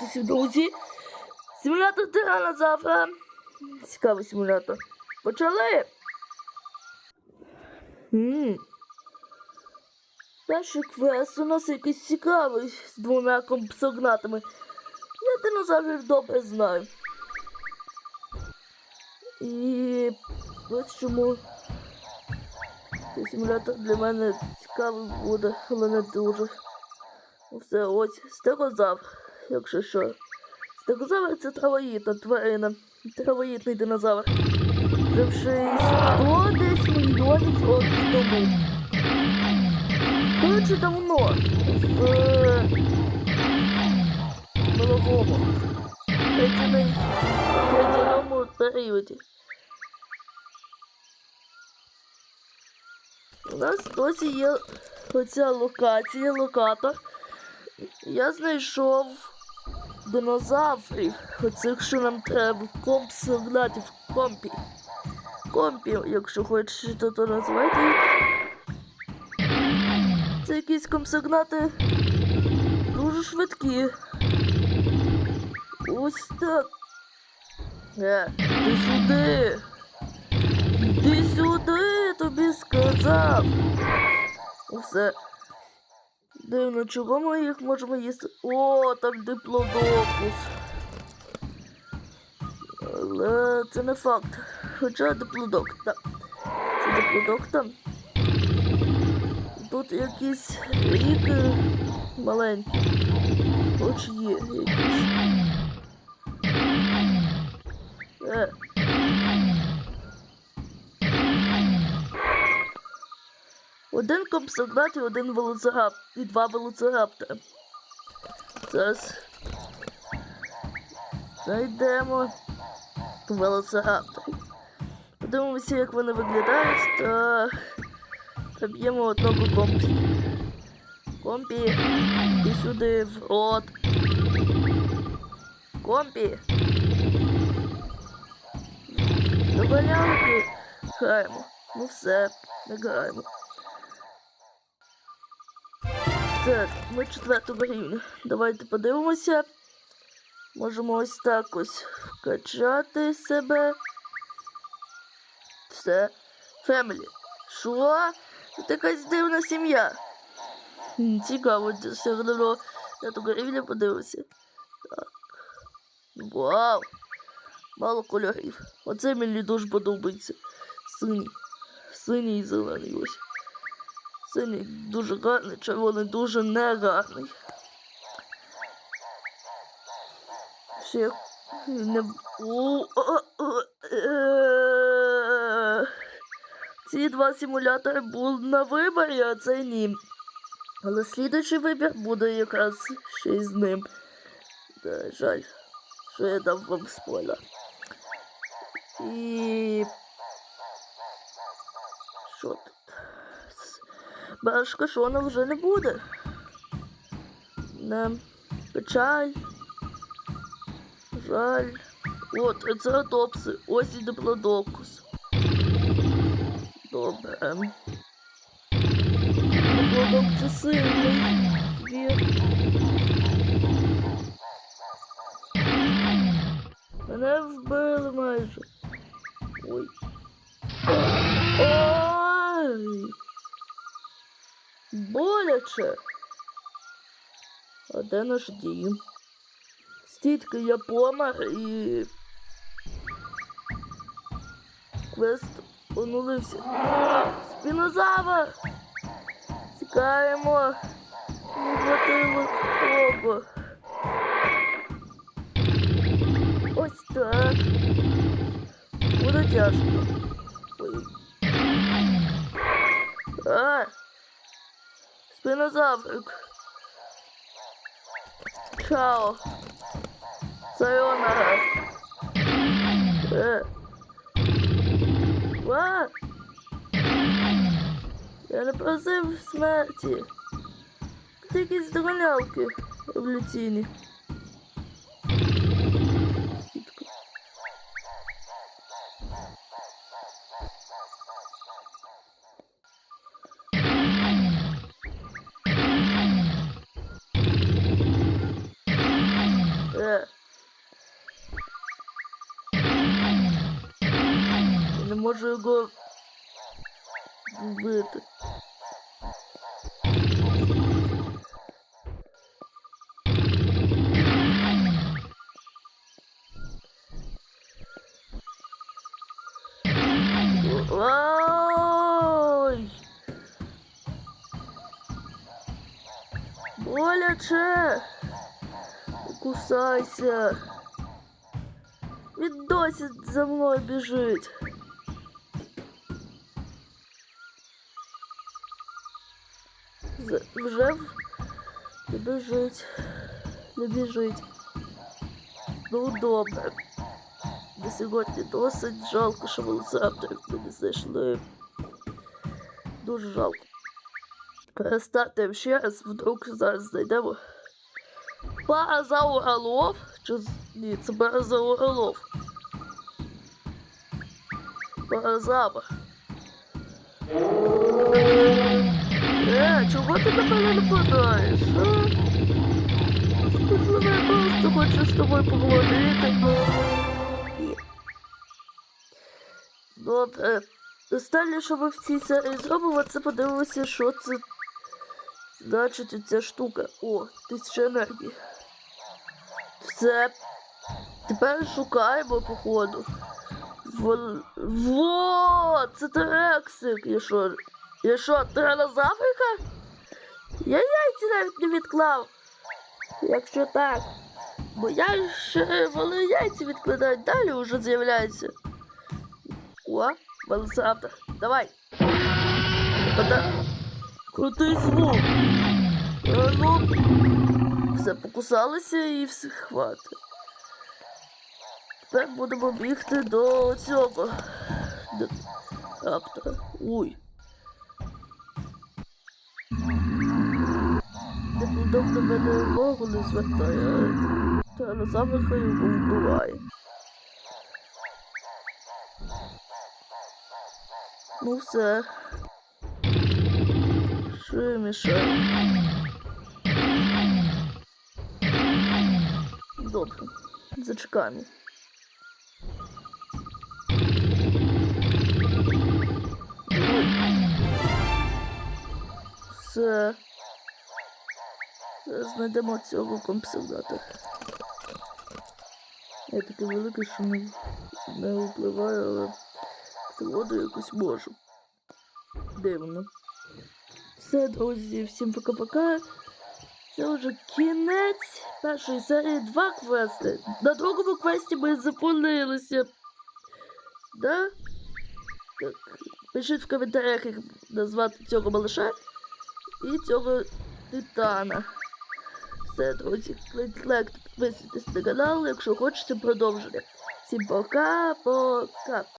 Усім друзі! Симулятор тиранозавра. Цікавий симулятор. Почали! Ммм. Перший квест у нас якийсь цікавий з двома компсогнатами. Я динозаврів добре знаю. І ось чому цей симулятор для мене цікавий буде, але не дуже. Все, ось стегозавр, якщо що. Стегозавр це травоїдна тварина. Травоїдний динозавр. Живши 100 десь мільйонів років тому. Коротше, давно в третяній- третяному періоді. У нас досі є оця локація, локатор. Я знайшов динозаврів, оцих, що нам треба, компсогнатів, компі. Компі, якщо хочете, то називайте їх. Це якісь компсогнати дуже швидкі. Ось так. Е, іди сюди. Іди сюди, тобі сказав. Все. Дивно, чого ми їх можемо їсти? О, там диплодокус. Але це не факт. Хоча диплодок, так. Це диплодок там. Тут якісь ріки маленькі. Хоч є якісь. Е. Один компсогнат і один велоцирап... і два велоцираптора. Зараз знайдемо велоцирапторів. Подивимося, як вони виглядають, та поб'ємо одного компі. Компі, іди сюди в рот. Компі. До валянки граємо. Ну все, не граємо. Так, ми четвертого рівня. Давайте подивимося. Можемо ось так ось вкачати себе. Все. Фемілі. Що? Це якась дивна сім'я. Цікаво, все одно п'ятого рівня подивимося. Так. Вау! Мало кольорів. Оце мені дуже подобається. Синій. Синій і зелений ось. Синій дуже гарний, червоний дуже не гарний. Ще не. Е. Ці два симулятори були на виборі, а цей ні. Але слідуючий вибір буде якраз ще й з ним. Да, жаль, що я дав вам спойлер. І. Що тут? Башка Шона вже не буде. Не. Печаль. Жаль. О, трицератопси. Ось і диплодокус. Добре. Диплодок це сильний. Мене вбили майже. Ой. Ой. Боляче. А де наш дім? Стітки я помер і. Квест онулився. Спінозавр! Тікаємо. Не хватило того. Ось так. Буде тяжко. Ой. А! Спинозаврик. Чао. Сайонара. Е. Ва. Я не просив смерті. Це якісь доганялки еволюційні. Можу його вбити. Ой! Боляче! Не Кусайся! Він досі за мною біжить. Вже в- не біжить. Не біжить. Ну добре. На сьогодні досить жалко, що велосирапторів ми не знайшли. Дуже жалко. Перестати ще раз, вдруг зараз знайдемо. Паразауролов? Чи з- ні, це паразауролов. Паразавр. Е, чого ти на мене нападаєш? Можливо, я просто хочу з тобою поговорити. Добре. Останнє, що ми в цій серії зробимо, це подивимося, що це значить ця штука. О, тисяча енергії. Все. Тепер шукаємо, походу. Вон... Во! Це Терексик! Я Я що, тиранозаврика? Я яйці навіть не відклав. Якщо так. Бо я ще вони яйці відкладають, далі вже з'являється. О, велосираптор. Давай. Крутий звук. Ну. Все, покусалися і все хватить. Тепер будемо бігти до цього. До раптора. Ой. Диплодок до мене увагу не звертає. Та на завиха його вбиває. Ну все. Що я мішаю? Добре. Зачекаємо. Все. Знайдемо цього компсилдата. Я такий великий, що не, не впливаю, але воду якусь можу. Дивно. Все, друзі, всім пока-пока. Це вже кінець першої серії два квести. На другому квесті ми зупинилися. Да? Так. Пишіть в коментарях, як назвати цього малыша і цього титана. Все, друзі, кладіть лайк, підписуйтесь на канал, якщо хочете продовження. Всім пока-пока.